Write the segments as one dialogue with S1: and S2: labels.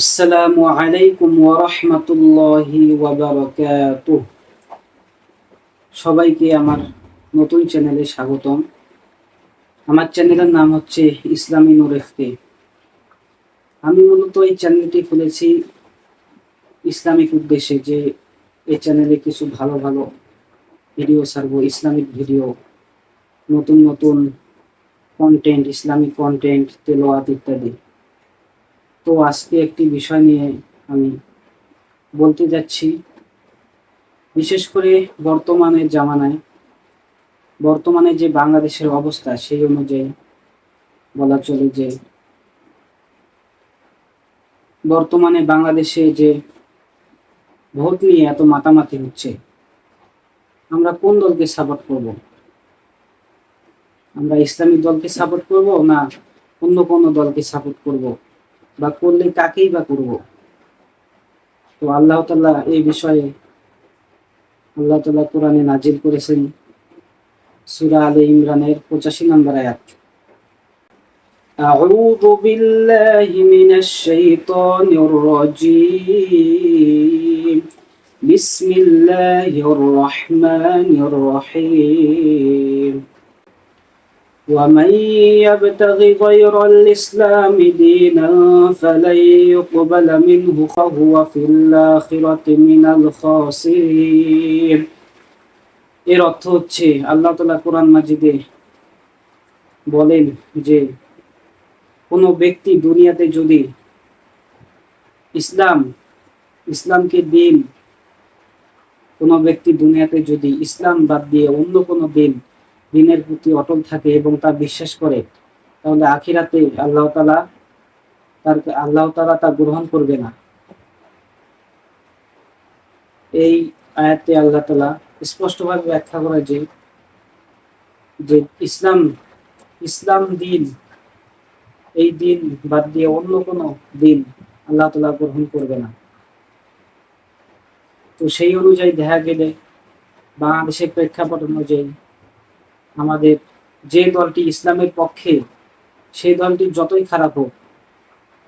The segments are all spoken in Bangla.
S1: আসসালামু আলাইকুম ওরহমতুল্লাহি সবাইকে আমার নতুন চ্যানেলে স্বাগতম। আমার চ্যানেলের নাম হচ্ছে ইসলামী নুরেফকে আমি মূলত এই চ্যানেলটি খুলেছি ইসলামিক উদ্দেশ্যে যে এই চ্যানেলে কিছু ভালো ভালো ভিডিও ছাড়বো, ইসলামিক ভিডিও, নতুন নতুন কন্টেন্ট ইসলামিক কন্টেন্ট তেলোয়াত ইত্যাদি। তো আজকে একটি বিষয় নিয়ে আমি বলতে যাচ্ছি। বিশেষ করে বর্তমানের জামানায়, বর্তমানে যে বাংলাদেশের অবস্থা সেই অনুযায়ী বলা চলে যে বর্তমানে বাংলাদেশে যে ভোট নিয়ে এত মাতামাতি হচ্ছে, আমরা কোন দলকে সাপোর্ট করব? আমরা ইসলামিক দলকে সাপোর্ট করব না অন্য কোনো দলকে সাপোর্ট করব? বা করলে কাকেই বা করব তো আল্লাহ তাল্লাহ এই বিষয়ে আল্লাহ তাল্লাহ কোরআনে নাজিল করেছেন সুরা আলে ইমরানের পঁচাশি নম্বর আয়াত أعوذ بالله من الشيطان الرجيم بسم الله الرحمن الرحيم ومن يبتغ غير الإسلام دينا فلن يقبل منه فهو في الآخرة من الخاسرين এর অর্থ হচ্ছে আল্লাহ তালা কোরআন মাজিদে বলেন যে কোনো ব্যক্তি দুনিয়াতে যদি ইসলাম ইসলামকে দিন কোনো ব্যক্তি দুনিয়াতে যদি ইসলাম বাদ দিয়ে অন্য কোনো দিন দিনের প্রতি অটল থাকে এবং তা বিশ্বাস করে, তাহলে আখিরাতে আল্লাহ তালা তার, আল্লাহ তালা তা গ্রহণ করবে না। এই আয়াতে আল্লাহ তালা স্পষ্টভাবে ব্যাখ্যা করে যে যে ইসলাম ইসলাম দিন, এই দিন বাদ দিয়ে অন্য কোনো দিন আল্লাহ তালা গ্রহণ করবে না। তো সেই অনুযায়ী দেখা গেলে বাংলাদেশের প্রেক্ষাপট অনুযায়ী আমাদের যে দলটি ইসলামের পক্ষে, সেই দলটি যতই খারাপ হোক,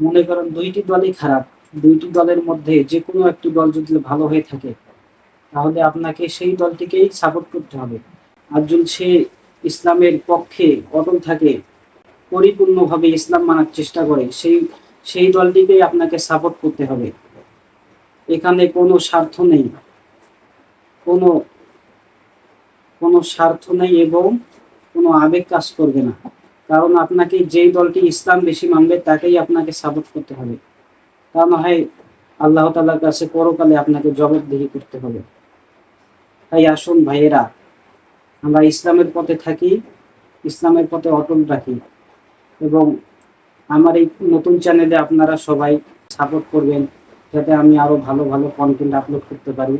S1: মনে করেন দুইটি দলই খারাপ, দুইটি দলের মধ্যে যে কোনো একটি দল যদি ভালো হয়ে থাকে, তাহলে আপনাকে সেই দলটিকেই সাপোর্ট করতে হবে। আর যদি সে ইসলামের পক্ষে অটল থাকে, পরিপূর্ণভাবে ইসলাম মানার চেষ্টা করে, সেই সেই দলটিকেই আপনাকে সাপোর্ট করতে হবে। এখানে কোনো স্বার্থ নেই, কোনো কোনো স্বার্থ নেই এবং কোনো আবেগ কাজ করবে না। কারণ আপনাকে যেই দলটি ইসলাম বেশি মানবে, তাকেই আপনাকে সাপোর্ট করতে হবে। তা না হয় আল্লাহ তালার কাছে পরকালে আপনাকে জবাবদিহি করতে হবে। তাই আসুন ভাইয়েরা, আমরা ইসলামের পথে থাকি, ইসলামের পথে অটল রাখি এবং আমার এই নতুন চ্যানেলে আপনারা সবাই সাপোর্ট করবেন যাতে আমি আরও ভালো ভালো কন্টেন্ট আপলোড করতে পারি।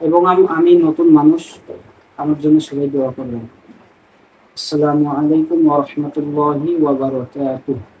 S1: এবং আমি নতুন মানুষ আমার জন্য সবাই দোয়া করবেন। আসসালামু আলাইকুম ওয়া রাহমাতুল্লাহি ওয়া বারাকাতুহু।